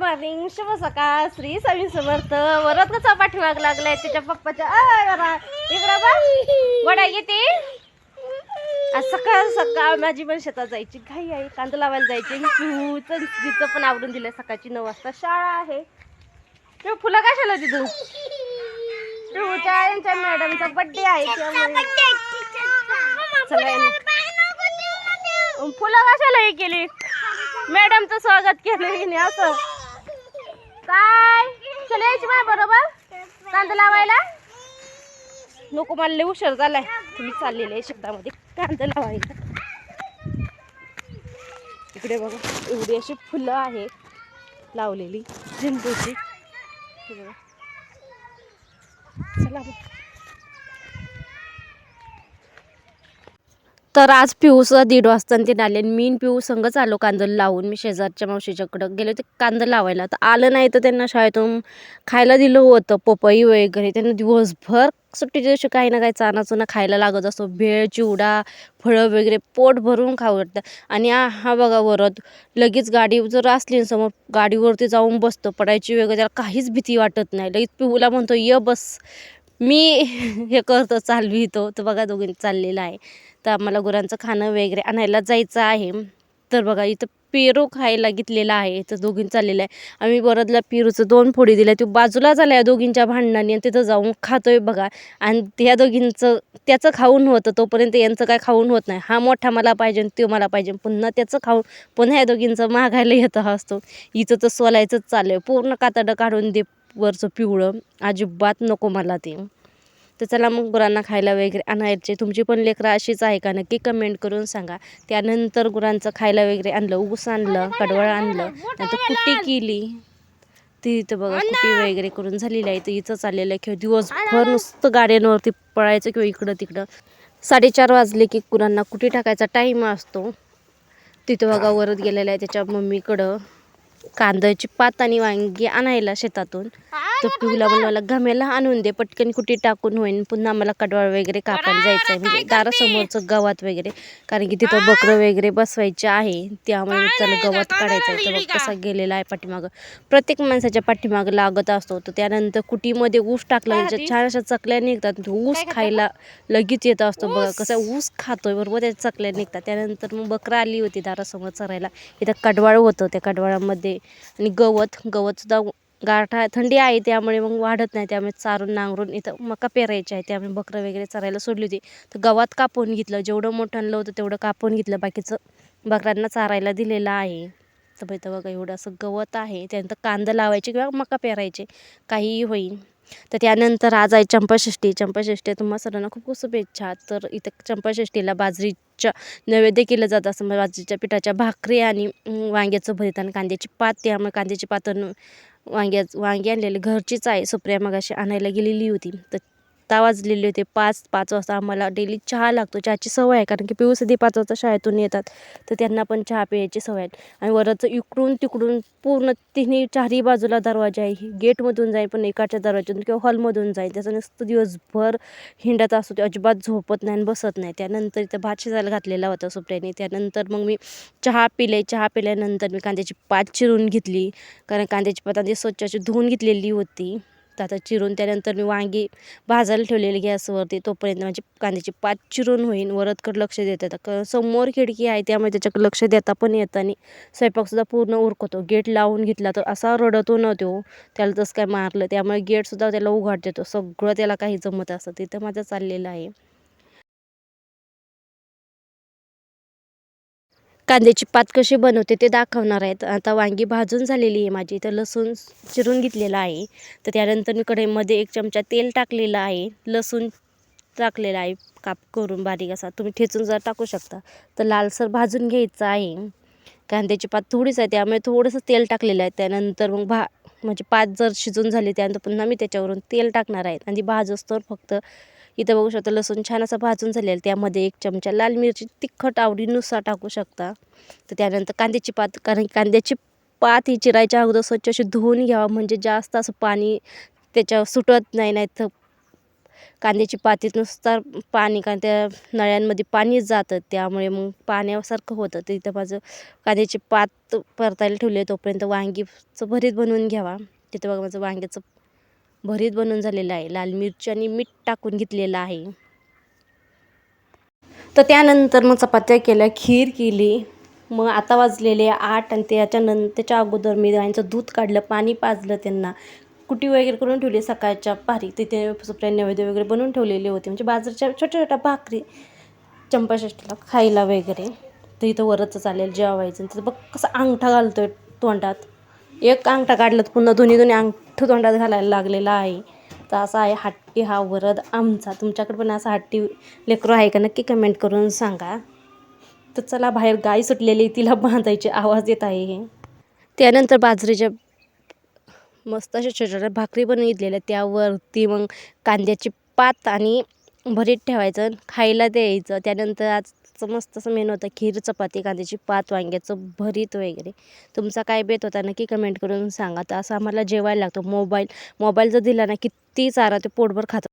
Morning शुभ सकाळ. श्री स्वामी समर्थ. वरत कसा पाठीमाग लागलाय. त्याच्या पप्पाच्या इकडं वडा घेते आज सकाळ सकाळ माझी पण शेतात जायची. घाई आहे. कांदा लावायला जायची. पिऊचं तिचं पण आवरून दिलं सकाळची नऊ वाजता शाळा आहे. पिऊ फुलं कशाला होती तू? पिऊच्या यांच्या मॅडमचा बर्थडे आहे त्यामुळे. फुलं कशाला हे केली? मॅडमचं स्वागत केलं असं. काय चल यायची माझ्या बरोबर. कांदा लावायला. नको मला लय उशीर झालाय. तुम्ही चाललेले आहे शेतामध्ये. कांदा लावायला. इकडे बघा एवढी अशी फुलं आहे. लावलेली झेंडूची. हे बघा. चला तर आज पिऊसं दीड वाजता आणि ते आले आणि मी पिऊ संगच आलो कांदल लावून. मी शेजारच्या मावशीच्याकडं गेले होते कांदा लावायला. तर आलं नाही तर त्यांना शाळेतून खायला दिलं होतं पपई वगैरे. त्यांना दिवसभर सुट्टीच्या दिवशी काही ना काही चानाचुना खायला लागत असतो. भेळ चिवडा फळं वगैरे पोट भरून खाऊ वाटतं. आणि हा बघा वरत लगेच गाडी जर असली ना समोर गाडीवरती जाऊन बसतो पडायची वगैरे त्याला काहीच भीती वाटत नाही. लगेच पिऊला म्हणतो ये बस मी हे करतो चालवितो. तर बघा दोघींनी चाललेलं आहे. तर आम्हाला गुरांचं खाणं वगैरे आणायला जायचं आहे. तर बघा इथं पेरू खायला घेतलेला आहे. तर दोघीं चाललेलं आहे. आम्ही बरदला पेरूचं दोन फोडी दिल्या. तो बाजूला झाला या दोघींच्या भांडणाने आणि तिथं जाऊन खातोय बघा. आणि त्या दोघींचं त्याचं खाऊन होतं तोपर्यंत यांचं काय खाऊन होत नाही. हा मोठा मला पाहिजे आणि तो मला पाहिजे. पुन्हा त्याचं खाऊन पुन्हा या दोघींचं मागायला येत असतो. हिचं तर सोलायचंच चाललं आहे पूर्ण कातडं काढून दे वरचं पिवळं. अजिबात नको मला ते. तर चला मग गुरांना खायला वगैरे आणायचे. तुमची पण लेकरं अशीच आहे का? नक्की कमेंट करून सांगा. त्यानंतर गुरांचं खायला वगैरे आणलं ऊस आणलं कडवळ आणलं. नंतर कुट्टी केली. ती इथं बघा कुट्टी वगैरे करून झालेली आहे. तर इथं चाललेलं आहे. किंवा दिवसभर नुसतं गाड्यांवरती पळायचं किंवा इकडं तिकडं. साडेचार वाजले की गुरांना कुटी टाकायचा टाईम असतो. तिथं बघा वरत गेलेला आहे त्याच्या मम्मीकडं. कांद्याची पात आणि वांगी आणायला शेतातून. तर पिऊला पण मला गमेला आणून दे पटकन कुठे टाकून होईन पुन्हा मला कडवाळ वगैरे कापायला जायचं आहे म्हणजे दारासमोरचं गवात वगैरे. कारण की तिथं बकरं वगैरे बसवायचे आहे त्यामुळे त्याला गवत काढायचं आहे. तर बघ कसा गेलेला आहे पाठीमागं. प्रत्येक माणसाच्या पाठीमागं लागत असतो तर त्यानंतर कुटीमध्ये ऊस टाकला त्याच्यात छान अशा चकल्या निघतात तो ऊस खायला लगेच येत असतो बघा कसं ऊस खातोय बरोबर त्या चकल्या निघतात. त्यानंतर मग बकरा आली होती दारासमोर चरायला. इथं कडवाळ होतं त्या कडवाळामध्ये. आणि गवत गवत सुद्धा गारठा थंडी आहे त्यामुळे मग वाढत नाही. त्यामुळे चारून नांगरून इथं मका पेरायची आहे. त्यामुळे बकरं वगैरे चरायला सोडली होती. तर गवात कापून घेतलं. जेवढं मोठं आणलं होतं तेवढं कापून घेतलं. बाकीचं बकरांना चारायला दिलेलं आहे. तर इथं बघा एवढं असं गवत आहे. त्यानंतर कांदा लावायचे किंवा मका पेरायचे. काहीही होईल तर त्यानंतर आज आहे चंपाषष्ठी. चंपाषष्ठी तुम्हा सर्वांना खूप खूप शुभेच्छा. तर इथं चंपाषष्ठीला बाजरीच्या नैवेद्य केलं जातं. असं म्हणजे बाजरीच्या पिठाच्या भाकरी आणि वांग्याचं भरीत आणि कांद्याची पात. त्यामुळे कांद्याची पात अन वांग्या वांगी आणलेली. घरचीच आहे सुप्रिया मगाशी आणायला गेलेली होती. तर दहा वाजलेले होते. पाच पाच वाजता आम्हाला डेली चहा लागतो. चहाची सवय आहे. कारण की पिऊ आधी पाच वाजता शाळेतून येतात. तर त्यांना पण चहा प्यायची सवय आहे. आणि वरचं इकडून तिकडून पूर्ण तिन्ही चारही बाजूला दरवाजा आहे. गेटमधून जाईल पण एकाच्या दरवाज्यातून किंवा हॉलमधून जाईल त्याचं नुसतं दिवसभर हिंडत असतो ते अजिबात झोपत नाही आणि बसत नाही. त्यानंतर इथं भात शिजायला घातलेला होता सुपट्याने. त्यानंतर मग मी चहा पिले. चहा पिल्यानंतर मी कांद्याची पात चिरून घेतली. कारण कांद्याची पात आधी स्वच्छ अशी धुवून घेतलेली होती. तर आता चिरून त्यानंतर मी वांगी भाजायला ठेवलेली गॅसवरती तोपर्यंत माझी कांद्याची पात चिरून होईन. वरतकड लक्ष देत येतं. कारण समोर खिडकी आहे त्यामुळे त्याच्याकडे लक्ष देता पण येतं आणि स्वयंपाकसुद्धा पूर्ण उरकतो. गेट लावून घेतला तर असा रडतो न तो त्याला तसं काय मारलं. त्यामुळे गेटसुद्धा त्याला उघाट देतो. सगळं त्याला काही जमत असतं. तिथं माझं चाललेलं आहे. कांद्याची पात कशी बनवते ते दाखवणार आहेत. आता वांगी भाजून झालेली आहे माझी तर लसूण चिरून घेतलेला आहे. तर त्यानंतर मी कढईमध्ये एक चमचा तेल टाकलेलं आहे. लसूण टाकलेला आहे काप करून बारीक असा. तुम्ही ठेचून जर टाकू शकता तर लालसर भाजून घ्यायचं आहे. कांद्याची पात थोडीच आहे त्यामुळे थोडंसं तेल टाकलेलं आहे. त्यानंतर मग भा म्हणजे पात जर शिजून झाली त्यानंतर पुन्हा मी त्याच्यावरून तेल टाकणार आहे. आणि ती तर फक्त इथं बघू शकता लसूण छान असं भाजून झालेलं आहे. त्यामध्ये एक चमचा लाल मिरची तिखट आवडीनुसार टाकू शकता. तर त्यानंतर कांद्याची पात कारण कांद्याची पात ही चिरायच्या अगोदर स्वच्छ अशी धुवून घ्यावा म्हणजे जास्त असं पाणी त्याच्यावर सुटत नाही नाही तर कांद्याची पातीत नुसता पाणी कारण त्या नळ्यांमध्ये पाणी जातं त्यामुळे मग पाण्यासारखं होतं. तर इथं माझं कांद्याची पात परतायला ठेवली आहे तोपर्यंत वांगीचं भरीत बनवून घ्यावा. तिथं बघा माझं वांग्याचं भरीत बनवून झालेलं आहे. लाल मिरची आणि मीठ टाकून घेतलेलं आहे. तर त्यानंतर मग चपात्या केल्या खीर केली. मग आता वाजलेले आठ आणि त्याच्यानं त्याच्या अगोदर मी गायचं दूध काढलं पाणी पाजलं त्यांना. कुटी वगैरे करून ठेवली सकाळच्या पारी. तिथे सुप्रिया नैवेद्य वगैरे बनवून ठेवलेले होते. म्हणजे बाजरीच्या छोट्या छोट्या भाकरी चंपाषष्टीला खायला वगैरे. तर इथं वरच चालेल जेवायचं. तिथं बघ कसं अंगठा घालतोय तोंडात. एक अंगठा काढलं तर पुन्हा दोन्ही दोन्ही अंगठं तोंडात घालायला लागलेला आहे. तर असा आहे हट्टी हा वरद आमचा. तुमच्याकडे पण असा हट्टी लेकरू आहे का? नक्की कमेंट करून सांगा. तर चला बाहेर गाय सुटलेली तिला बांधायचे आवाज येत आहे हे. त्यानंतर बाजरीच्या मस्त अशा छोट्या भाकरी बनवून घेतलेल्या त्यावरती मग कांद्याची पात आणि भरीत ठेवायचं खायला द्यायचं. त्यानंतर आजचं मस्त असं मेनू होतं खीर चपाती कांद्याची पात वांग्याचं भरीत वगैरे. तुमचा काय बेत होता नक्की कमेंट करून सांगा. तर असं आम्हाला जेवायला लागतो. मोबाईल मोबाईल जर दिला ना किती चारा ते पोटभर खातं